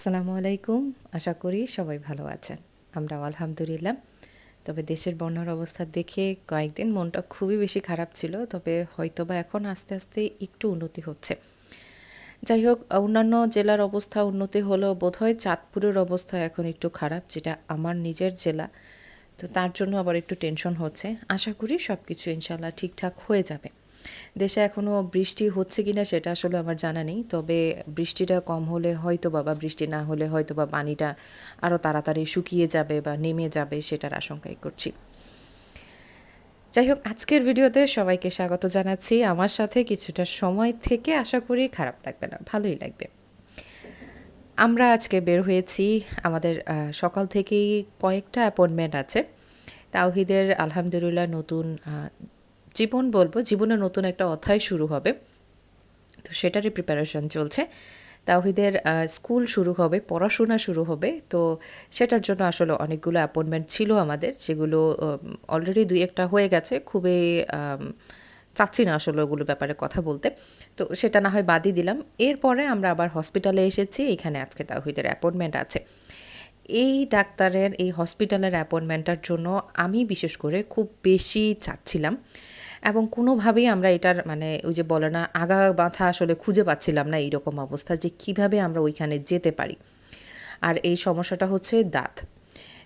আসসালামু আলাইকুম। আশা করি সবাই ভালো আছেন। আমরাও আলহামদুলিল্লাহ। তবে দেশের বন্যার অবস্থা দেখে কয়েকদিন মনটা খুবই বেশি খারাপ ছিল, তবে হয়তোবা এখন আস্তে আস্তে একটু উন্নতি হচ্ছে। যাই হোক, অন্যান্য জেলার অবস্থা উন্নতি হলেও বোধহয় চাঁদপুরের অবস্থা এখন একটু খারাপ, যেটা আমার নিজের জেলা। তো তার জন্য আবার একটু টেনশন হচ্ছে। আশা করি সব কিছু ইনশাল্লাহ ঠিকঠাক হয়ে যাবে। দেশে এখনও বৃষ্টি হচ্ছে কিনা সেটা আসলে আমার জানা নেই। তবে বৃষ্টিটা কম হলে হয়তো বা বৃষ্টি না হলে হয়তো বা পানিটা আরও তাড়াতাড়ি শুকিয়ে যাবে বা নেমে যাবে সেটার আশঙ্কাই করছি। যাই হোক আজকের ভিডিওতে সবাইকে স্বাগত জানাচ্ছি। আমার সাথে কিছুটা সময় থেকে আশা করি খারাপ লাগবে না, ভালোই লাগবে। আমরা আজকে বের হয়েছি, আমাদের সকাল থেকেই কয়েকটা অ্যাপয়েন্টমেন্ট আছে। তাওহিদের আলহামদুলিল্লাহ নতুন জীবন বলব, জীবনে নতুন একটা অধ্যায় শুরু হবে। তো সেটারই প্রিপারেশন চলছে। তাওহিদের স্কুল শুরু হবে, পড়াশোনা শুরু হবে। তো সেটার জন্য আসলে অনেকগুলো অ্যাপয়েন্টমেন্ট ছিল আমাদের। সেগুলো অলরেডি দুই একটা হয়ে গেছে। খুবই চাচ্ছি না আসলে ওগুলো ব্যাপারে কথা বলতে। তো সেটা না হয় বাদই দিলাম। এরপরে আমরা আবার হসপিটালে এসেছি। এখানে আজকে তাওহিদের অ্যাপয়েন্টমেন্ট আছে। এই ডাক্তারের, এই হসপিটালের অ্যাপয়েন্টমেন্টটার জন্য আমি বিশেষ করে খুব বেশি চাচ্ছিলাম। এবং কোনোভাবেই আমরা এটার মানে ওই যে বলে না, আগা বাঁধা আসলে খুঁজে পাচ্ছিলাম না এইরকম অবস্থা যে কীভাবে আমরা ওইখানে যেতে পারি। আর এই সমস্যাটা হচ্ছে দাঁত।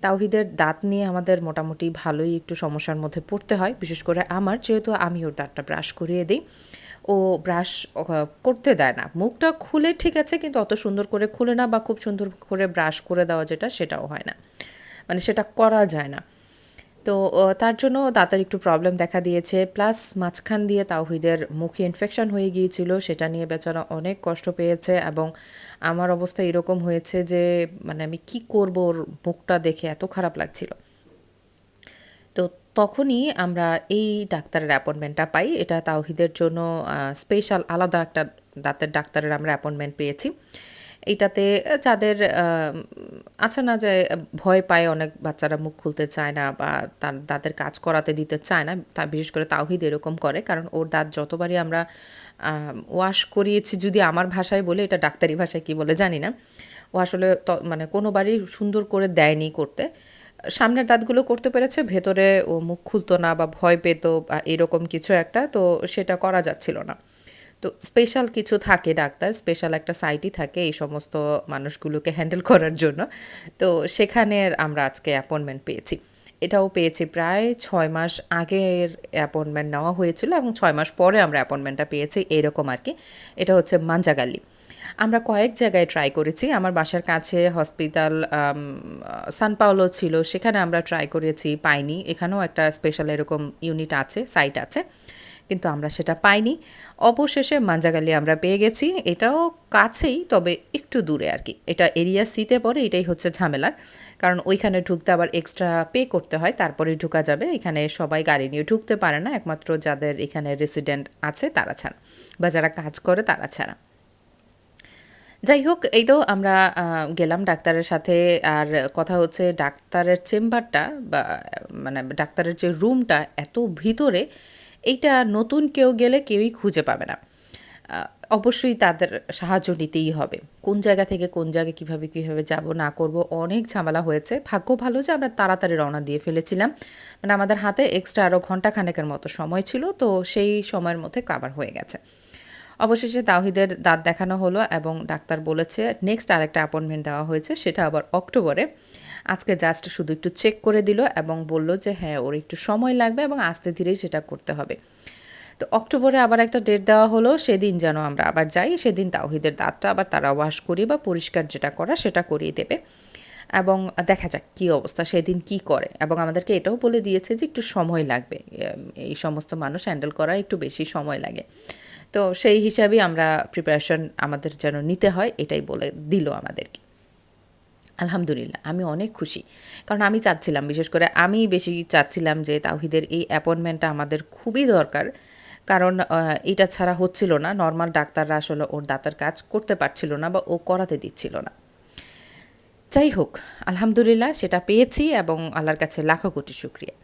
তাওহিদের দাঁত নিয়ে আমাদের মোটামুটি ভালোই একটু সমস্যার মধ্যে পড়তে হয়। বিশেষ করে আমার, যেহেতু আমি ওর দাঁতটা ব্রাশ করিয়ে দিই। ও ব্রাশ করতে দেয় না। মুখটা খুলে ঠিক আছে, কিন্তু অত সুন্দর করে খুলে না বা খুব সুন্দর করে ব্রাশ করে দেওয়া যেটা, সেটাও হয় না। মানে সেটা করা যায় না। তো তার জন্য দাঁতের একটু প্রবলেম দেখা দিয়েছে। প্লাস মাঝখান দিয়ে তাওহিদের মুখে ইনফেকশন হয়ে গিয়েছিল, সেটা নিয়ে বেচারা অনেক কষ্ট পেয়েছে এবং আমার অবস্থা এরকম হয়েছে যে মানে আমি কি করব ওর মুখটা দেখে এত খারাপ লাগছিল। তো তখনই আমরা এই ডাক্তারের অ্যাপয়েন্টমেন্টটা পাই। এটা তাওহিদের জন্য স্পেশাল আলাদা একটা দাঁতের ডাক্তারের আমরা অ্যাপয়েন্টমেন্ট পেয়েছি। এইটাতে যাদের আছে না যে, ভয় পায় অনেক বাচ্চারা মুখ খুলতে চায় না বা তার দাঁতের কাজ করাতে দিতে চায় না, তা বিশেষ করে তাওহিদ এরকম করে, কারণ ওর দাঁত যতবারই আমরা ওয়াশ করিয়েছি, যদি আমার ভাষায় বলে, এটা ডাক্তারি ভাষায় কি বলে জানি না, ও আসলে মানে কোনোবারই সুন্দর করে দেয়নি করতে, সামনের দাঁতগুলো করতে পেরেছে, ভেতরে ও মুখ খুলতো না বা ভয় পেত বা এরকম কিছু একটা, তো সেটা করা যাচ্ছিল না। তো স্পেশাল কিছু থাকে ডাক্তার স্পেশাল একটা সাইটই থাকে এই সমস্ত মানুষগুলোকে হ্যান্ডেল করার জন্য। তো সেখানে আমরা আজকে অ্যাপয়েন্টমেন্ট পেয়েছি। এটাও পেয়েছি প্রায় ছয় মাস আগের অ্যাপয়েন্টমেন্ট নেওয়া হয়েছিল এবং ছয় মাস পরে আমরা অ্যাপয়েন্টমেন্টটা পেয়েছি এরকম আর কি। এটা হচ্ছে মাঞ্জাগালি। আমরা কয়েক জায়গায় ট্রাই করেছি। আমার বাসার কাছে হসপিটাল সান পাওলো ছিল। সেখানে আমরা ট্রাই করেছি, পাইনি। এখানেও একটা স্পেশাল এরকম ইউনিট আছে সাইট আছে। কিন্তু আমরা সেটা পাইনি। অবশেষে মাঞ্জাগালি আমরা পেয়ে গেছি। এটাও কাছেই, তবে একটু দূরে আর কি এটা এরিয়া সিতে পড়ে, এটাই হচ্ছে ঝামেলার কারণ ওইখানে ঢুকতে আবার এক্সট্রা পে করতে হয়, তারপরে ঢুকা যাবে। এখানে সবাই গাড়ি নিয়ে ঢুকতে পারে না, একমাত্র যাদের এখানে রেসিডেন্ট আছে, তারা ছাড়া। বা যারা কাজ করে, তারা ছাড়া। যাই হোক, এই তো আমরা গেলাম ডাক্তারের সাথে। আর কথা হচ্ছে ডাক্তারের চেম্বারটা বা মানে ডাক্তারের যে রুমটা এত ভিতরে এইটা নতুন কেউ গেলে কেউই খুঁজে পাবে না। অবশ্যই তাদের সাহায্য নিতেই হবে। কোন জায়গা থেকে কোন জায়গায় কীভাবে কীভাবে যাব, না করব, অনেক ঝামেলা হয়েছে। ভাগ্য ভালো যে আমরা তাড়াতাড়ি রওনা দিয়ে ফেলেছিলাম। মানে আমাদের হাতে এক্সট্রা আরও ঘণ্টা খানেকের মতো সময় ছিল, তো সেই সময়ের মধ্যে কাবার হয়ে গেছে। অবশেষে তাহিদের দাঁত দেখানো হলো এবং ডাক্তার বলেছে নেক্সট আরেকটা অ্যাপয়েন্টমেন্ট দেওয়া হয়েছে, সেটা আবার অক্টোবরে। আজকে জাস্ট শুধু একটু চেক করে দিল এবং বলল যে হ্যাঁ ওর একটু সময় লাগবে এবং আস্তে ধীরেই সেটা করতে হবে। তো অক্টোবরে আবার একটা ডেট দেওয়া হলো, সেদিন যেন আমরা আবার যাই, সেদিন তাওহিদের দাঁতটা আবার তারা ওয়াশ করি বা পরিষ্কার যেটা করা সেটা করিয়ে দেবে। এবং দেখা যাক কী অবস্থা, সেদিন কি করে। এবং আমাদেরকে এটাও বলে দিয়েছে যে, একটু সময় লাগবে। এই সমস্ত মানুষ হ্যান্ডেল করা একটু বেশি সময় লাগে। তো সেই হিসাবেই আমরা প্রিপারেশন আমাদের যেন নিতে হয়, এটাই বলে দিল আমাদেরকে। আলহামদুলিল্লাহ, আমি অনেক খুশি। কারণ আমি চাচ্ছিলাম, বিশেষ করে আমি বেশি চাচ্ছিলাম যে তাওহিদের এই অ্যাপয়েন্টমেন্টটা আমাদের খুবই দরকার। কারণ এটা ছাড়া হচ্ছিল না নর্মাল ডাক্তাররা আসলে ওর দাঁতের কাজ করতে পারছিল না বা ও করাতে দিচ্ছিল না। যাই হোক, আলহামদুলিল্লাহ সেটা পেয়েছি এবং আল্লাহর কাছে লাখো কোটি শুক্রিয়া।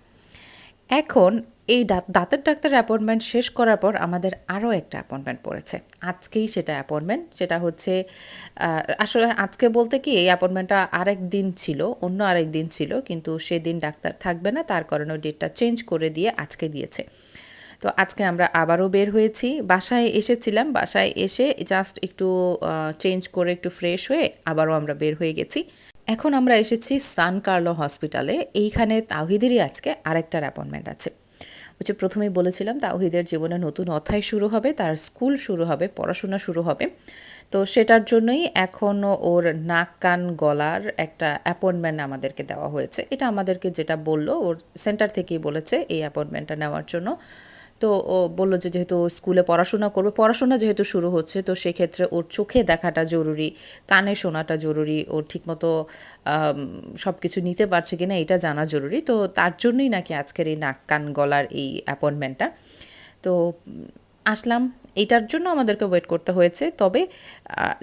এখন এই দাঁত দাঁতের ডাক্তার অ্যাপয়েন্টমেন্ট শেষ করার পর আমাদের আরও একটা অ্যাপয়েন্টমেন্ট পড়েছে। আজকেই সেটা অ্যাপয়েন্টমেন্ট সেটা হচ্ছে আসলে আজকে বলতে কি এই অ্যাপয়েন্টমেন্টটা আরেক দিন ছিল, অন্য আরেক দিন ছিল, কিন্তু সেদিন ডাক্তার থাকবে না, তার কারণে ডেটটা চেঞ্জ করে দিয়ে আজকে দিয়েছে। তো আজকে আমরা আবারও বের হয়েছি, বাসায় এসেছিলাম, বাসায় এসে জাস্ট একটু চেঞ্জ করে একটু ফ্রেশ হয়ে আবারও আমরা বের হয়ে গেছি। এখন আমরা এসেছি সান কার্লো হসপিটালে এইখানে তাহিদেরই আজকে আরেকটার অ্যাপয়েন্টমেন্ট আছে। হচ্ছে প্রথমেই বলেছিলাম তাওহিদের জীবনে নতুন অধ্যায় শুরু হবে, তার স্কুল শুরু হবে, পড়াশোনা শুরু হবে। তো সেটার জন্যই এখনও ওর নাক কান গলার একটা অ্যাপয়েন্টমেন্ট আমাদেরকে দেওয়া হয়েছে। এটা আমাদেরকে যেটা বলল, ওর সেন্টার থেকেই বলেছে এই অ্যাপয়েন্টমেন্টটা নেওয়ার জন্য। তো ও বলল যে যেহেতু স্কুলে পড়াশোনা করবে, পড়াশোনা যেহেতু শুরু হচ্ছে, তো সেক্ষেত্রে ওর চোখে দেখাটা জরুরি, কানে শোনাটা জরুরি ওর ঠিকমতো সব কিছু নিতে পারছে কিনা এটা জানা জরুরি। তো তার জন্যই নাকি আজকের এই নাক কান গলার এই অ্যাপয়েন্টমেন্টটা তো আসলাম এইটার জন্য আমাদেরকে ওয়েট করতে হয়েছে। তবে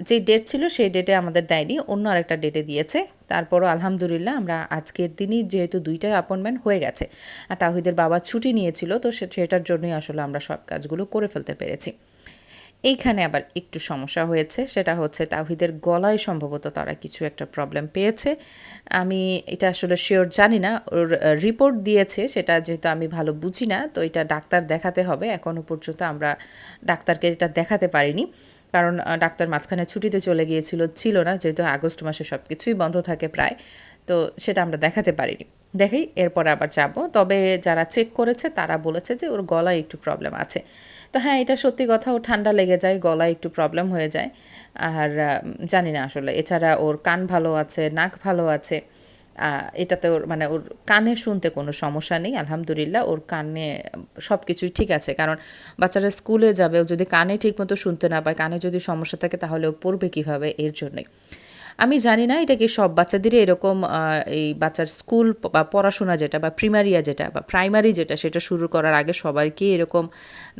যে ডেট ছিল সেই ডেটে আমাদের দেয়নি, অন্য আরেকটা ডেটে দিয়েছে। তারপরও আলহামদুলিল্লাহ আমরা আজকের দিনই যেহেতু দুইটা অ্যাপয়েন্টমেন্ট হয়ে গেছে, আর তাহিদের বাবা ছুটি নিয়েছিল, তো সেটার জন্যই আসলে আমরা সব কাজগুলো করে ফেলতে পেরেছি। এইখানে আবার একটু সমস্যা হয়েছে, সেটা হচ্ছে তাহিদের গলায় সম্ভবত তারা কিছু একটা প্রবলেম পেয়েছে। আমি এটা আসলে শিওর জানি না, ওর রিপোর্ট দিয়েছে, সেটা যেহেতু আমি ভালো বুঝি না, তো এটা ডাক্তার দেখাতে হবে এখনও পর্যন্ত আমরা ডাক্তারকে এটা দেখাতে পারিনি। কারণ ডাক্তার মাঝখানে ছুটিতে চলে গিয়েছিল, ছিল না, যেহেতু আগস্ট মাসে সব কিছুই বন্ধ থাকে প্রায়, তো সেটা আমরা দেখাতে পারিনি। দেখি, এরপরে আবার যাব। তবে যারা চেক করেছে, তারা বলেছে যে ওর গলায় একটু প্রবলেম আছে। তো হ্যাঁ এটা সত্যি কথা ও ঠান্ডা লেগে যায়, গলায় একটু প্রবলেম হয়ে যায়। আর জানি না আসলে, এছাড়া ওর কান ভালো আছে, নাক ভালো আছে এটাতে ওর মানে ওর কানে শুনতে কোনো সমস্যা নেই, আলহামদুলিল্লাহ, ওর কানে, সব কিছুই ঠিক আছে। কারণ বাচ্চারা স্কুলে যাবে, ও যদি কানে ঠিকমতো শুনতে না পায়, কানে যদি সমস্যা থাকে, তাহলে ও পড়বে কীভাবে, এর জন্যই আমি জানি না এটা কি সব বাচ্চাদেরই এরকম এই বাচ্চার স্কুল বা পড়াশোনা যেটা বা প্রিমারিয়া যেটা বা প্রাইমারি যেটা সেটা শুরু করার আগে সবার কি এরকম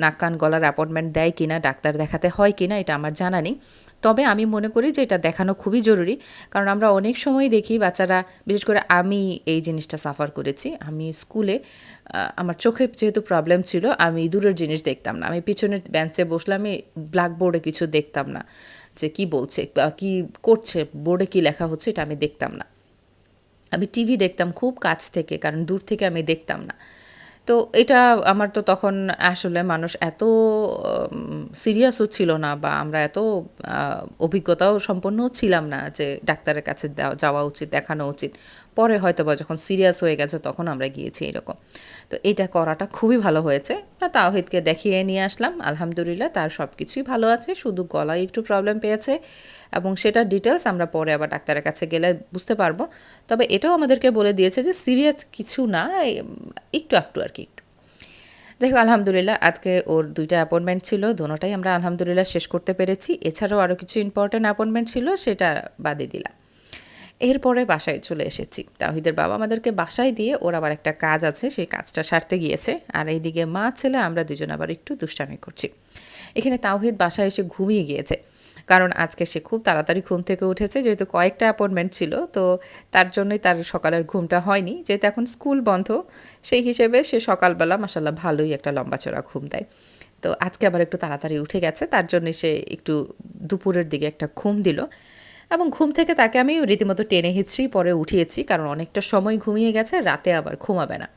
নাক কান গলার অ্যাপয়েন্টমেন্ট দেয় কিনা, ডাক্তার দেখাতে হয় কিনা, এটা আমার জানা নেই। তবে আমি মনে করি যে এটা দেখানো খুবই জরুরি, কারণ আমরা অনেক সময় দেখি বাচ্চারা, বিশেষ করে আমি এই জিনিসটা সাফার করেছি। আমি স্কুলে আমার চোখে যেহেতু প্রবলেম ছিল, আমি দূরের জিনিস দেখতাম না। আমি পিছনের বেঞ্চে বসলে আমি ব্ল্যাকবোর্ডে কিছু দেখতাম না, যে কি বলছে, বা কি করছে বোর্ডে কি লেখা হচ্ছে, এটা আমি দেখতাম না। আমি টিভি দেখতাম খুব কাছ থেকে, কারণ দূর থেকে আমি দেখতাম না। তো এটা আমার তো তখন আসলে মানুষ এত সিরিয়াসও ছিল না বা আমরা এত অভিজ্ঞতাও সম্পন্নও ছিলাম না যে ডাক্তারের কাছে যাওয়া উচিত, দেখানো উচিত। পরে হয়তো বা যখন সিরিয়াস হয়ে গেছে তখন আমরা গিয়েছি এরকম। তো এটা করাটা খুবই ভালো হয়েছে। না তাওহিদকে দেখিয়ে নিয়ে আসলাম। আলহামদুলিল্লাহ তার সব কিছুই ভালো আছে। শুধু গলায় একটু প্রবলেম পেয়েছে এবং সেটার ডিটেলস আমরা পরে আবার ডাক্তারের কাছে গেলে বুঝতে পারব। তবে এটাও আমাদেরকে বলে দিয়েছে যে সিরিয়াস কিছু না একটু একটু আর কি একটু। দেখো আলহামদুলিল্লাহ আজকে ওর দুইটা অ্যাপয়েন্টমেন্ট ছিল। দোনোটাই আমরা আলহামদুলিল্লাহ শেষ করতে পেরেছি। এছাড়াও আরও কিছু ইম্পর্ট্যান্ট অ্যাপয়েন্টমেন্ট ছিল, সেটা বাদে দিলাম। এরপরে বাসায় চলে এসেছি। তাহিদের বাবা আমাদেরকে বাসায় দিয়ে ওর আবার একটা কাজ আছে, সেই কাজটা সারতে গিয়েছে। আর এইদিকে মা, ছেলে, আমরা দুজন আবার একটু দুষ্টামি করছি। এখানে তাওহিদ বাসায় এসে ঘুমিয়ে গিয়েছে। কারণ আজকে সে খুব তাড়াতাড়ি ঘুম থেকে উঠেছে, যেহেতু কয়েকটা অ্যাপয়েন্টমেন্ট ছিল, তো তার জন্যই তার সকালের ঘুমটা হয়নি। যেহেতু এখন স্কুল বন্ধ, সেই হিসেবে সে সকালবেলা মাসাল্লাহ ভালোই একটা লম্বা চড়া ঘুম দেয়। তো আজকে আবার একটু তাড়াতাড়ি উঠে গেছে, তার জন্য সে একটু দুপুরের দিকে একটা ঘুম দিল। এবং ঘুম থেকে তাকে আমি রীতিমতো টেনে হিচড়ি পরে উঠিয়েছি, কারণ অনেকটা সময় ঘুমিয়ে গেছে, রাতে আবার ঘুমাবে না।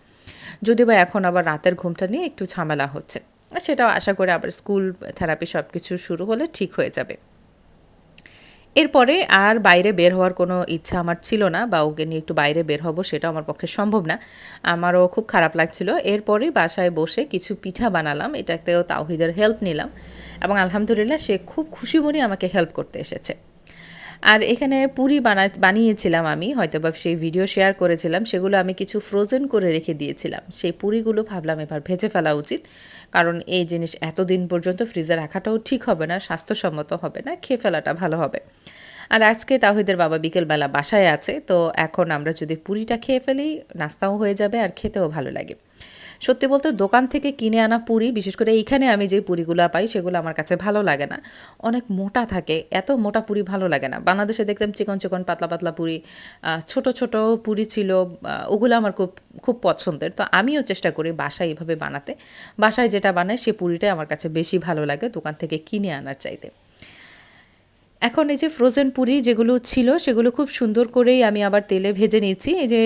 যদি বা এখন আবার রাতের ঘুমটা নিয়ে একটু ঝামেলা হচ্ছে। সেটাও আশা করে আবার স্কুল, থেরাপি সব কিছু শুরু হলে ঠিক হয়ে যাবে। এরপরে আর বাইরে বের হওয়ার কোনো ইচ্ছা আমার ছিল না, বা ওকে নিয়ে একটু বাইরে বের হব সেটা আমার পক্ষে সম্ভব না। আমারও খুব খারাপ লাগছিল। এরপরে বাসায় বসে কিছু পিঠা বানালাম, এটাতেও তাওহিদের হেল্প নিলাম এবং আলহামদুলিল্লাহ সে খুব খুশি মনে আমাকে হেল্প করতে এসেছে। আর এখানে পুরি বানা, বানিয়েছিলাম আমি হয়তো বা সেই ভিডিও শেয়ার করেছিলাম, সেগুলো আমি কিছু ফ্রোজেন করে রেখে দিয়েছিলাম। সেই পুরিগুলো ভাবলাম এবার ভেজে ফেলা উচিত, কারণ এই জিনিস এতদিন পর্যন্ত ফ্রিজে রাখাটাও ঠিক হবে না, স্বাস্থ্যসম্মত হবে না, খেয়ে ফেলাটা ভালো হবে। আর আজকে তাহিদের বাবা বিকেলবেলা বাসায় আছে, তো এখন আমরা যদি পুরিটা খেয়ে ফেলি, নাস্তাও হয়ে যাবে আর খেতেও ভালো লাগে। সত্যি বলতে দোকান থেকে কিনে আনা পুরি, বিশেষ করে এইখানে আমি যে পুরিগুলো পাই, সেগুলো আমার কাছে ভালো লাগে না। অনেক মোটা থাকে, এত মোটা পুরি ভালো লাগে না। বাংলাদেশে দেখতাম চিকন চিকন, পাতলা পাতলা পুরি ছোট ছোট পুরি ছিল ওগুলো আমার খুব খুব পছন্দের। তো আমিও চেষ্টা করি বাসায় এভাবে বানাতে। বাসায় যেটা বানায় সে পুরিটাই আমার কাছে বেশি ভালো লাগে দোকান থেকে কিনে আনার চাইতে। এখন এই যে ফ্রোজেন পুরি যেগুলো ছিল, সেগুলো খুব সুন্দর করেই আমি আবার তেলে ভেজে নিয়েছি। এই যে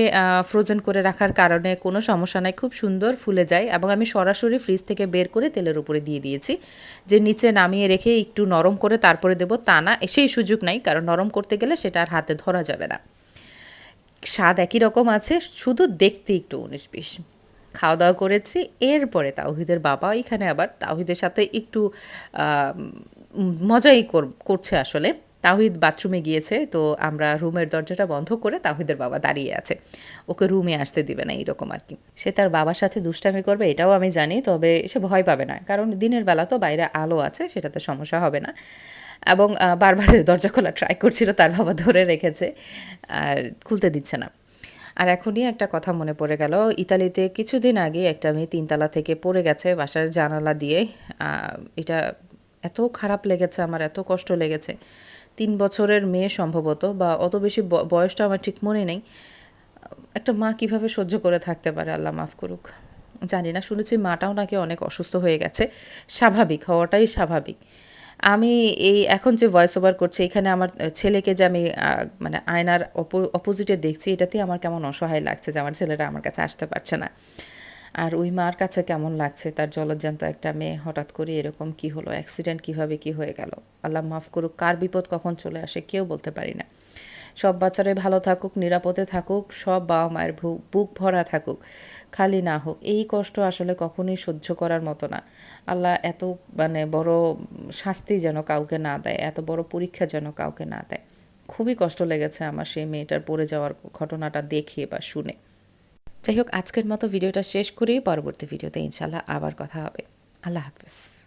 ফ্রোজেন করে রাখার কারণে কোনো সমস্যা নাই, খুব সুন্দর ফুলে যায় এবং আমি সরাসরি ফ্রিজ থেকে বের করে তেলের উপরে দিয়ে দিয়েছি। যে নিচে নামিয়ে রেখে একটু নরম করে তারপরে দেবো তা না সেই সুযোগ নাই, কারণ নরম করতে গেলে সেটা আর হাতে ধরা যাবে না। স্বাদ একই রকম আছে, শুধু দেখতে একটু উনিশ বিশ। খাওয়া দাওয়া করেছি, এরপরে তাওহিদের বাবা এখানে আবার তাওহিদের সাথে একটু মজাই কর- করছে আসলে। তাওহিদ বাথরুমে গিয়েছে, তো আমরা রুমের দরজাটা বন্ধ করে তাওহিদের বাবা দাঁড়িয়ে আছে। ওকে রুমে আসতে দিবে না এইরকম আর কি। সে তার বাবার সাথে দুষ্টামি করবে এটাও আমি জানি, তবে সে ভয় পাবে না। কারণ দিনের বেলা তো বাইরে আলো আছে, সেটাতে সমস্যা হবে না। এবং বারবার দরজা খোলা ট্রাই করছিল, তার বাবা ধরে রেখেছে, আর খুলতে দিচ্ছে না। আর এখনই একটা কথা মনে পড়ে গেল, ইতালিতে কিছুদিন আগে একটা মেয়ে তিনতলা থেকে পড়ে গেছে বাসার জানালা দিয়ে। এটা এত খারাপ লেগেছে আমার, এত কষ্ট লেগেছে। তিন বছরের মেয়ে সম্ভবত, বা অত বেশি বয়সটা আমার ঠিক মনে নেই। একটা মা কীভাবে সহ্য করে থাকতে পারে, আল্লাহ মাফ করুক। জানি না, শুনেছি মাটাও নাকি অনেক অসুস্থ হয়ে গেছে। স্বাভাবিক, হওয়াটাই স্বাভাবিক। আমি এই এখন যে ভয়েস ওভার করছি, এখানে আমার ছেলেকে যে আমি মানে আয়নার অপোজিটে দেখছি এটাতে আমার কেমন অসহায় লাগছে যে আমার ছেলেটা আমার কাছে আসতে পারছে না। আর ওই মার কাছে কেমন লাগছে? তার জলজ্যান্ত একটা মেয়ে হঠাৎ করে এরকম কি হলো? অ্যাক্সিডেন্ট কীভাবে কি হয়ে গেল? আল্লাহ মাফ করুক, কার বিপদ কখন চলে আসে কেউ বলতে পারি না। সব বাচ্চারাই ভালো থাকুক, নিরাপদে থাকুক, সব বাবা মায়ের বুক ভরা থাকুক, খালি না হোক। এই কষ্ট আসলে কখনোই সহ্য করার মতো না। আল্লাহ এত মানে বড় শাস্তি যেন কাউকে না দেয়, এত বড় পরীক্ষা যেন কাউকে না দেয়। খুবই কষ্ট লেগেছে আমার সেই মেয়েটার পড়ে যাওয়ার ঘটনাটা দেখে বা শুনে। যাই হোক, আজকের মতো ভিডিওটা শেষ করেই পরবর্তী ভিডিওতে ইনশাল্লাহ আবার কথা হবে। আল্লাহ হাফেজ।